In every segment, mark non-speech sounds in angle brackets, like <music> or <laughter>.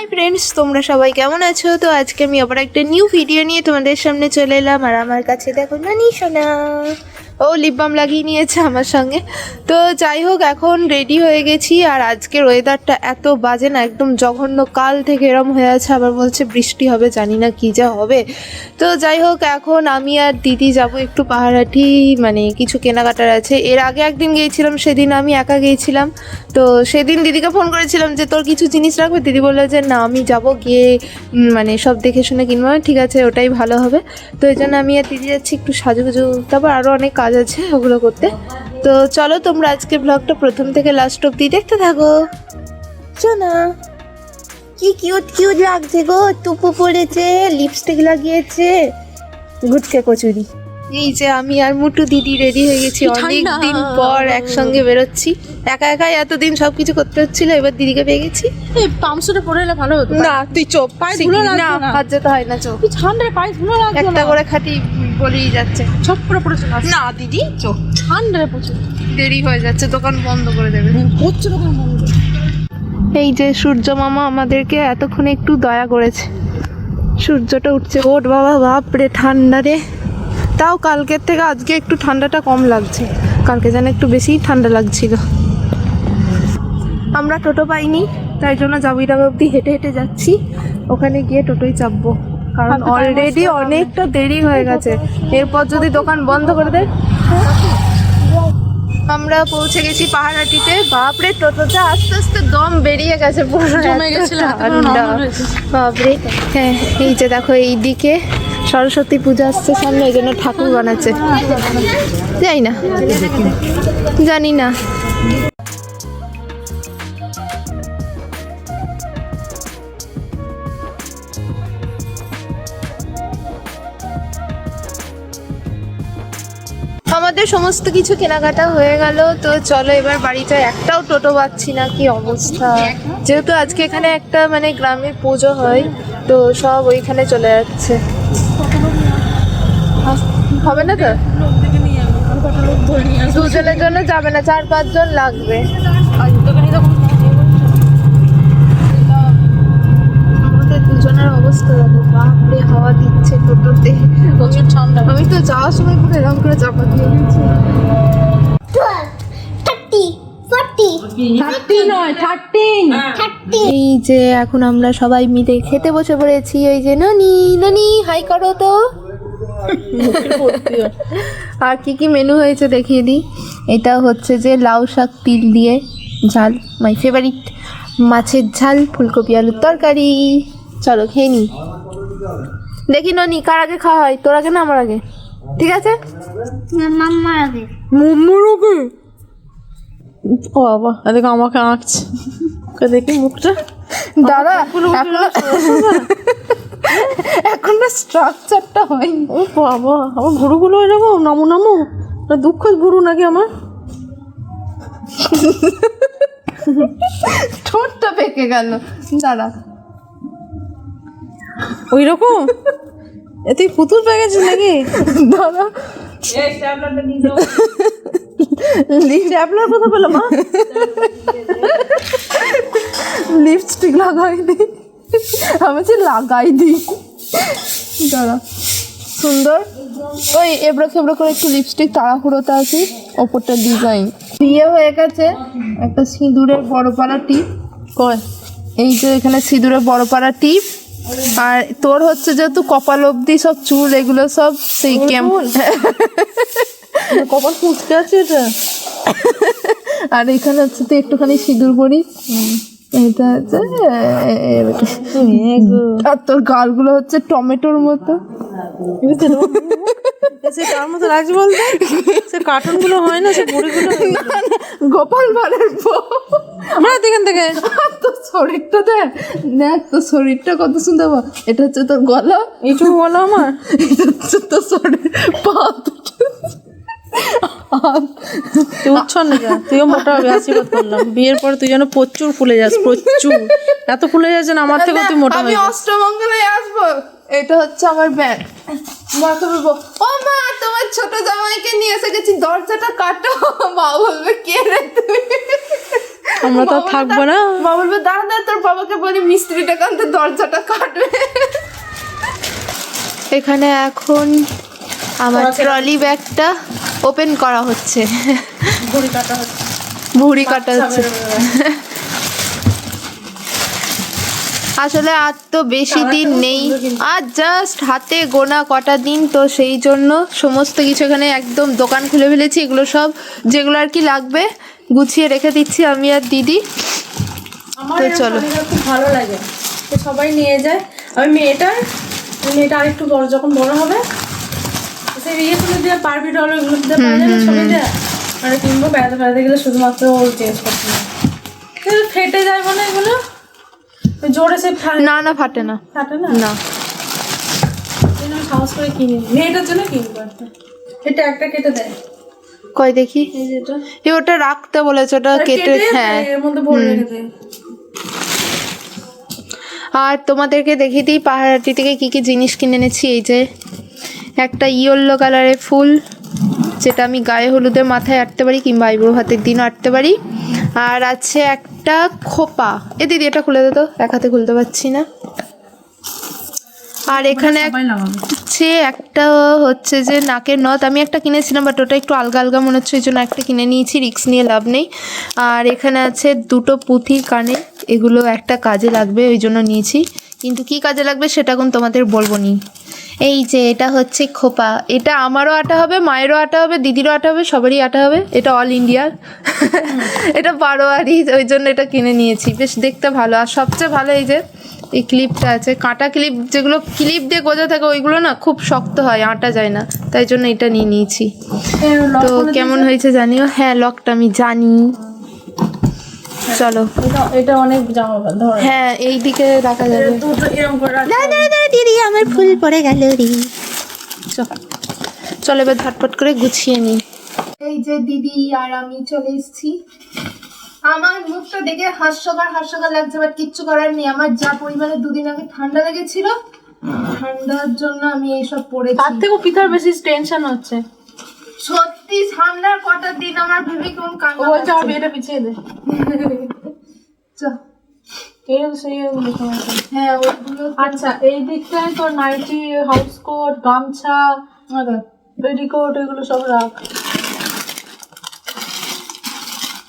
Hi friends তোমরা সবাই কেমন আছো? তো আজকে আমি আবার একটা নিউ ভিডিও নিয়ে তোমাদের সামনে চলে এলাম। আর আমার কাছে দেখো নানি সোনা। ও লিপ বাম লাগিয়ে নিয়েছে আমার সঙ্গে। তো যাই হোক, এখন রেডি হয়ে গেছি আর আজকের ওয়েদারটা এত বাজে না, একদম জঘন্য কাল থেকে এরম হয়ে আছে, আবার বলছে বৃষ্টি হবে, জানি না কী যা হবে। তো যাই হোক, এখন আমি আর দিদি যাব একটু পাহাড়াটি মানে কিছু কেনাকাটার আছে। এর আগে একদিন গিয়েছিলাম, সেদিন আমি একা গিয়েছিলাম। তো সেদিন দিদিকে ফোন করেছিলাম যে, তোর কিছু জিনিস রাখবে? দিদি বলল যে, না, আমি যাব গিয়ে মানে সব দেখে শুনে কিনবো। ঠিক আছে, ওটাই ভালো হবে। তো এই জন্য আমি আর দিদি যাচ্ছি একটু সাজুগুজু তারপর আরও অনেক কাজ আছে ওগুলো করতে। তো চলো তোমরা আজকে ব্লগটা প্রথম থেকে লাস্ট অব্দি দেখতে থাকো। শোনা, কি কিউট কিউট লাগছে গো। টুপু পড়েছে লিপস্টিক লাগিয়েছে, গুটকে কচুরি। এই যে আমি আর মুটু দিদি রেডি হয়ে গেছি। অনেক দিন পর একসঙ্গে বেরোচ্ছি। একা একাই এতদিন সবকিছু করতে হচ্ছিল এবার দিদিকে পেয়ে গেছি। পামসুটা পরে এলে ভালো হতো। না তুই চোপ পায়ে ধুলো না। হাত যেতে হয় না চোপ কি ঠান্ডায় পায়ে ধুলো লাগছে একটা করে খাটি বলেই যাচ্ছে। ছপ করে পড়ে চলে না দিদি চোপ ঠান্ডায় প্রচুর দেরি হয়ে যাচ্ছে দোকান বন্ধ করে দেবে। হচ্ছে তখন বন্ধ। এই যে সূর্য মামা আমাদেরকে এতক্ষণে একটু দয়া করেছে। সূর্যটা উঠছে। ওট বাবা বাপরে ঠান্ডা রে। তাও কালকের থেকে আজকে একটু ঠান্ডাটা কম লাগছে। কালকে যেন একটু বেশি ঠান্ডা লাগছিল। আমরা টোটো পাইনি তাই জন্য জাবিরাগ অব্দি হেঁটে হেঁটে যাচ্ছি। ওখানে গিয়ে টোটোই চাপবো। কারণ অলরেডি অনেকটা দেরি হয়ে গেছে। এরপর যদি দোকান বন্ধ করে দেয়। আমরা পৌঁছে গেছি পাহাড়াটিতে। বাপরে টোটোটা আস্তে আস্তে দম বেরিয়ে গেছে পুরো। জমে গেছিল। বাপরে। হ্যাঁ এই যে দেখো এই দিকে সরস্বতী পূজা আসছে সামনে, এই জন্য ঠাকুর বানাচ্ছে। জানি না। জানি না। আমাদের সমস্ত কিছু কেনাকাটা হয়ে গেল, তো চলো এবার বাড়িতে একটাও টোটো পাচ্ছি না, কি অবস্থা? যেহেতু আজকে এখানে একটা মানে গ্রামে পুজো হয়, তো সব ওইখানে চলে যাচ্ছে। হবে না তো? দুজনের জন্য যাবে না চার পাঁচজন লাগবে। আমাদের দুজনের অবস্থা দেখো বাপরে হাওয়া দিচ্ছে টোটোতে প্রচুর ঠান্ডা। আমি তো যাওয়ার সময় পুরো এরকম করে চাপা দিয়ে গেছি থার্টি। নয় থার্টিন এই যে এখন আমরা সবাই মিলে খেতে বসে পড়েছি ওই যে ননি ননি হাই করো তো। <laughs> আর কি কি মেনু হয়েছে দেখিয়ে দিই? এটা হচ্ছে যে লাউ শাক তিল দিয়ে ঝাল মাই ফেভারিট মাছের ঝাল ফুলকপি আলুর তরকারি। চলো খেয়ে নি দেখি ননি কার আগে খাওয়া হয়? তোর আগে না আমার আগে? ঠিক আছে? মাম্মার আগে। মোমোর আগে? ও বাবা এদিকে আমাকে আঁকছে। দেখি মুখটা। দাদা এখনও এখনও স্ট্রাকচারটা হয়নি। ও বাবা আমার ভুরুগুলো এরকম নামো নামো। দুঃখ ভুরু নাকি আমার? ঠোঁটটা পেকে গেল। দাঁড়া। ওই রকম এ তুই পুতুল পেয়ে গেছিস নাকি? দাঁড়া। ট্যাবলার কথা বলো মা? লিপস্টিক লাগাইনি। আমি যে লাগাই দিই। দাঁড়া। সুন্দর। ওই এবড়ো খেবড়ো করে একটু লিপস্টিক তাড়াহুড়োতে আছে। ওপরটা ডিজাইন বিয়ে হয়ে গেছে। একটা সিঁদুরের বড় পাড়া টিপ কয় এই যে এখানে সিঁদুরের বড় পাড়া টিপ আর তোর হচ্ছে যেহেতু কপাল অবধি সব চুল এগুলো সব সেই ক্যাম্প <laughs> কপাল ফুচকে আছে এটা। আর এখানে হচ্ছে তুই একটুখানি সিঁদুর পরিস এটা হচ্ছে আর তোর গালগুলো হচ্ছে টমেটোর মতো। সে কার মতো লাগছে বলতে? সে কার্টুনগুলো হয় না সে বুড়িগুলো গোপাল ভাঁড়ের বউ। আমরা থেকে। তোর শরীরটা দেখ দেখ তোর শরীরটা কত সুন্দর। এটা হচ্ছে তোর গলা। বলো আমার। এটা হচ্ছে তোর শরীর পা তুই উচ্ছন্ন যা তুইও মোটা হবে আশীর্বাদ করলাম। বিয়ের পরে তুই যেন প্রচুর ফুলে যাস প্রচুর। এত ফুলে যাচ্ছে না আমার থেকেও তুই মোটা আমি যাস। অষ্টমঙ্গলায় আসব। এটা হচ্ছে আমার ব্যাগ। বলব ও মা তোমার ছোট জামাইকে নিয়ে এসে গেছি। দরজাটা কাটো। মা বলবে কে রে তুই আমরা তো আর থাকব না। মা বলবে দাঁড়া দাঁড়া তোর বাবাকে বলি মিস্ত্রিটা কানতে দরজাটা কাটবে। এখানে এখন আমার ট্রলি ব্যাগটা ওপেন করা হচ্ছে। ভুড়ি কাটা হচ্ছে। আসলে আর তো বেশি দিন নেই। আর জাস্ট হাতে গোনা কটা দিন তো সেই জন্য সমস্ত কিছু এখানে একদম দোকান খুলে ফেলেছি। এগুলো সব যেগুলো আর কি লাগবে গুছিয়ে রেখে দিচ্ছি আমি আর দিদি। তো চলো। খুব ভালো লাগে। সবাই নিয়ে যায়। আমি মেয়েটার মেয়েটা আরেকটু বড় যখন বড় হবে ইয়েগুলো দিয়ে পারবি ছবি দিয়ে মানে কিনবো বেড়াতে বেড়াতে গেলে শুধুমাত্র চেঞ্জ করতে হবে ফেটে যায় বলে এগুলো? জোরে সে ফা- না না ফাটে না। ফাটে না? না। এই জন্য আমি সাহস করে কিনি। মেয়েটার জন্য কিনবো একটা। এটা একটা কেটে দেয়। কয় দেখি? এই ওটা রাখতে বলেছে ওটা কেটে হ্যাঁ। আর তোমাদেরকে দেখিয়ে দিই পাহাড়াটি থেকে কী কী জিনিস কিনে এনেছি এই যে। একটা ইয়েলো কালারের ফুল যেটা আমি গায়ে হলুদের মাথায় আটতে পারি কিংবা আইব্রো হাতের দিনও আটতে পারি। আর আছে একটা খোপা। এ দিদি এটা খুলে দে তো এক হাতে খুলতে পারছি না। আর এখানে হচ্ছে একটা হচ্ছে যে নাকের নথ। আমি একটা কিনেছিলাম বাট ওটা একটু আলগা আলগা মনে হচ্ছে ওই জন্য একটা কিনে নিয়েছি রিক্স নিয়ে লাভ নেই। আর এখানে আছে দুটো পুঁথি কানে এগুলো একটা কাজে লাগবে ওই জন্য নিয়েছি। কিন্তু কি কাজে লাগবে সেটা এখন তোমাদের বলব নি। এই যে এটা হচ্ছে খোপা। এটা আমারও আটা হবে মায়েরও আটা হবে দিদিরও আটা হবে সবারই আটা হবে। এটা অল ইন্ডিয়ার <laughs> এটা বারোয়ারি ওই জন্য এটা কিনে নিয়েছি। বেশ দেখতে ভালো। আর সবচেয়ে ভালো এই যে এই ক্লিপটা আছে। কাঁটা ক্লিপ যেগুলো ক্লিপ দিয়ে গোজা থাকে ওইগুলো না খুব শক্ত হয় আটা যায় না। তাই জন্য এটা নিয়ে নিয়েছি। তো কেমন হয়েছে জানিও? হ্যাঁ লকটা আমি জানি। চলো। এটা অনেক জামা হ্যাঁ এই দিকে রাখা যাবে। আমার ফুল পড়ে গেল রে। চলো এবার ঝটপট করে গুছিয়ে নিই এই যে দিদি আর আমি চলে এসেছি। আমার মুখটা দেখে হাস্যকর হাস্যকর লাগছে বাট কিচ্ছু করার নেই। আমার যা পরিমাণে দুদিন আগে ঠান্ডা লেগেছিল ঠান্ডার জন্য আমি এইসব পরেছি তার থেকেও পিতার বেশি টেনশন হচ্ছে। সত্যি ঠান্ডার কটা দিন আমার ভেবে কোন কান্না বলছে আমার। বিয়েটা পিছিয়ে দে। <laughs> চ। হ্যাঁ ওইগুলো আচ্ছা এই দিকটায় তোর নাইটি হাউস কোট গামছা পেটিকোট এগুলো সব রাখ।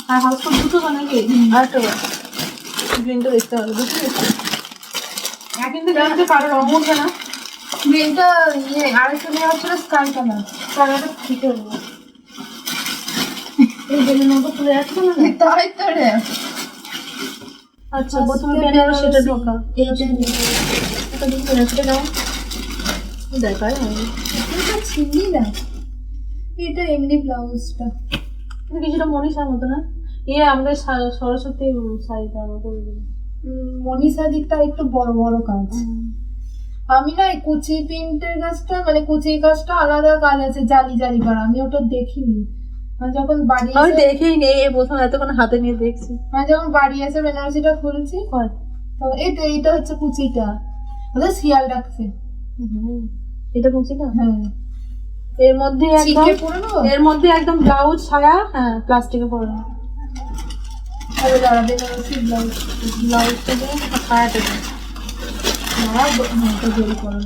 আর হাউস কোট দুটো তো নাকি? আরেকটা গ্রিনটা দেখতে হবে দুটো দেখতে হবে। কিন্তু গ্রিনটা কারও উঠবে না। গ্রিনটা ইয়ে আরেকটা নেওয়া ছিল স্কাই কালার কালারটা ঠিক <laughs> এই বেলের মতো খুলে যাচ্ছে না? তাই তো রে। আচ্ছা প্রথমে বেনারস সেটা ঢোকা। এইটা দাও। দেখাই হয়নি এটা ছিলি না এটা এমনি ব্লাউজটা। এটা কিছুটা মনীষার মতো না? ইয়ে আমাদের সরস্বতী শাড়িটার মতো। মনীষা দিকটা একটু বড় বড় কাজ। আমি না কুচি প্রিন্টের কাজটা মানে কুচি কাজটা আলাদা কাজ আছে জালি জালি করা। আমি ওটা দেখিনি। আমি যখন বাড়ি আমি দেখেই নেই এই প্রথম এতক্ষণ হাতে নিয়ে দেখছি। আমি যখন বাড়ি এসে বেনারসিটা খুলছি তো এইটা এইটা হচ্ছে কুচিটা। ওদের শিয়াল ডাকছে। এটা না হ্যাঁ। এর মধ্যে একদম এর মধ্যে একদম ব্লাউজ ছায়া হ্যাঁ প্লাস্টিকে পরে নাও। তাহলে দাঁড়া বেনারসি ব্লাউজ। ব্লাউজটা দিয়ে ছায়াটা হ্যাঁ তো জোরে করো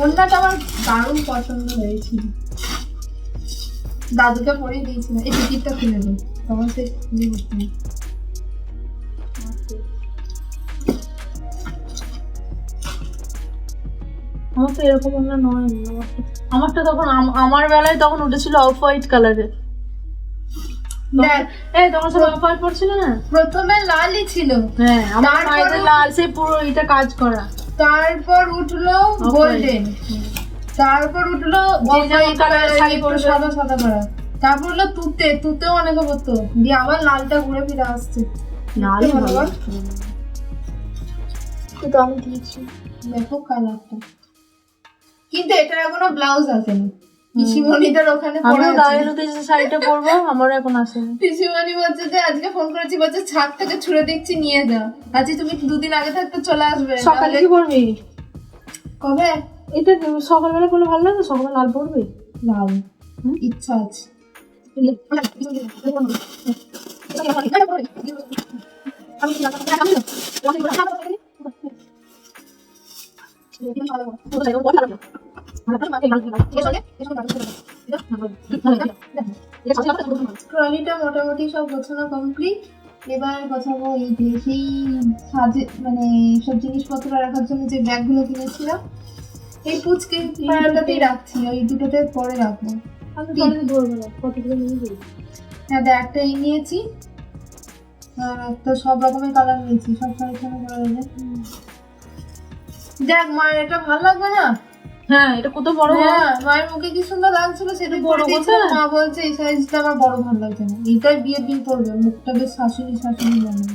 ওড়নাটা আমার দারুণ পছন্দ হয়েছিল। দাদুকে দিয়েছিলাম। এই টিকিটটা খুলে দিই তখন সে খুলে আমার তো এরকম আমরা নয় আমারটা তখন আমার বেলায় তখন উঠেছিল অফ হোয়াইট কালারের। এই তখন সব অফ হোয়াইট পড়ছিল না? প্রথমে লালই ছিল। হ্যাঁ আমার লাল সেই পুরো এটা কাজ করা। তারপর উঠল গোল্ডেন তারপর উঠল। সাদা সাদা করা তারপর হলো তুতে তুতেও অনেকে পড়তো দিয়ে আবার লালটা ঘুরে ফিরে আসছে। লাল? তো আমি দিয়েছি। দেখো কালারটা কিন্তু এটার এখনও ব্লাউজ আসেনি। পিসিমণিটার ওখানে পড়ে আমিও গায়ে যে শাড়িটা পরবো আমারও এখন আসেনি পিসিমণি বলছে যে আজকে ফোন করেছি বলছে ছাদ থেকে ছুড়ে দিচ্ছি নিয়ে যাও। আজকে তুমি দুদিন আগে থাকতে চলে আসবে সকালে কি পরবি? কবে? এটা সকালবেলা করলে ভালো লাগে সকালে লাল পরবি? লাল। ইচ্ছা আছে। ট্রলিটা মোটামুটি সব গোছানো কমপ্লিট এবার গোছাবো এই যে সেই সাজে মানে সব জিনিসপত্র রাখার জন্য যে ব্যাগগুলো কিনেছিলাম এই পুচকে পাড়াটাতেই রাখছি ওই দুটোতে পরে রাখব। হ্যাঁ দেখ একটা এই নিয়েছি আর একটা সব রকমের কালার নিয়েছি সব ছয় করা দেখ মায়ের এটা ভালো লাগবে না? হ্যাঁ এটা কত বড় বড়। হ্যাঁ মায়ের মুখে কি সুন্দর লাগছিল সেটা বড় কথা। মা বলছে এই সাইজটা আমার বড় ভালো লাগছে না। এইটাই বিয়ের দিন পরবে মুখটা বেশ শাশুড়ি শাশুড়ি লাগে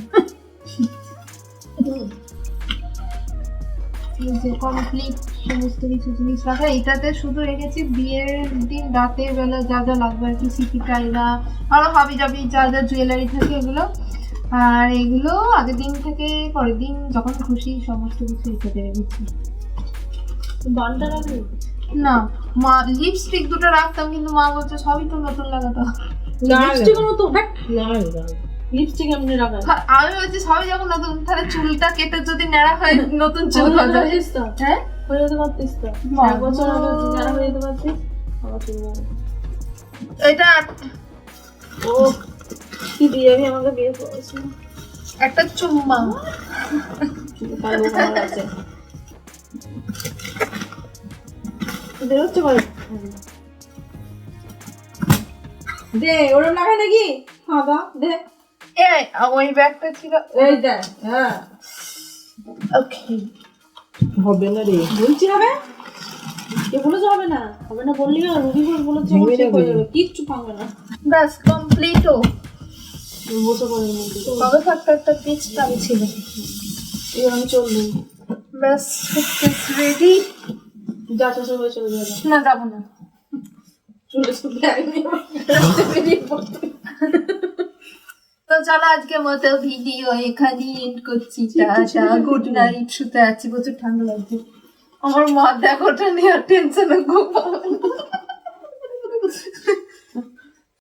কমপ্লিট সমস্ত কিছু জিনিস রাখা এটাতে শুধু রেখেছি বিয়ের দিন রাতের বেলা যা যা লাগবে আর কি সিটি টাইরা আরও হাবি জাবি যা যা জুয়েলারি থাকে এগুলো। আর এগুলো আগের দিন থেকে পরের দিন যখন খুশি সমস্ত কিছু এটাতে রেখেছি। বানটা রাখবি না মা লিপস্টিক দুটো রাখতাম কিন্তু মা বলছে সবই তো নতুন লাগাতো লিপস্টিক মতো হ্যাট! লিপস্টিক এমনি রাখা হ্যাঁ, আমি বলছি সবই যখন নতুন তাহলে চুলটা কেটে যদি নেড়া হয় নতুন চুল হয়ে হ্যাঁ? হয়ে যেতে পারতিস তো? এক বছর আগে যারা হয়ে যেতে পারতিস আবার চলে এটা ও কি দিয়ে আমি আমাকে বিয়ে করেছি? একটা চুম্মা। আছে। বেরোচ্ছে করে দে ওরম লাগাই নাকি হ্যাঁ দে এ ওই ব্যাগটা ছিল এই দেখ হ্যাঁ ওকে হবে না রে বলছি হবে কে বলেছে হবে না হবে না বললি না রুবি বল বলেছে ঠিক হয়ে যাবে কিচ্ছু পাবে না ব্যাস কমপ্লিট ও বসে পড়ে মধ্যে কবে থাকতে একটা পিচ টান ছিল এবার আমি চলবো ব্যাস রেডি যা চলে যাবে। না যাব না। চলে তো চলো আজকে মতো ভিডিও এখানে এন্ড করছি। টাটা গুড নাইট শুতে আছি প্রচুর ঠান্ডা লাগছে। আমার মা দেখো টেনশনে ঘুম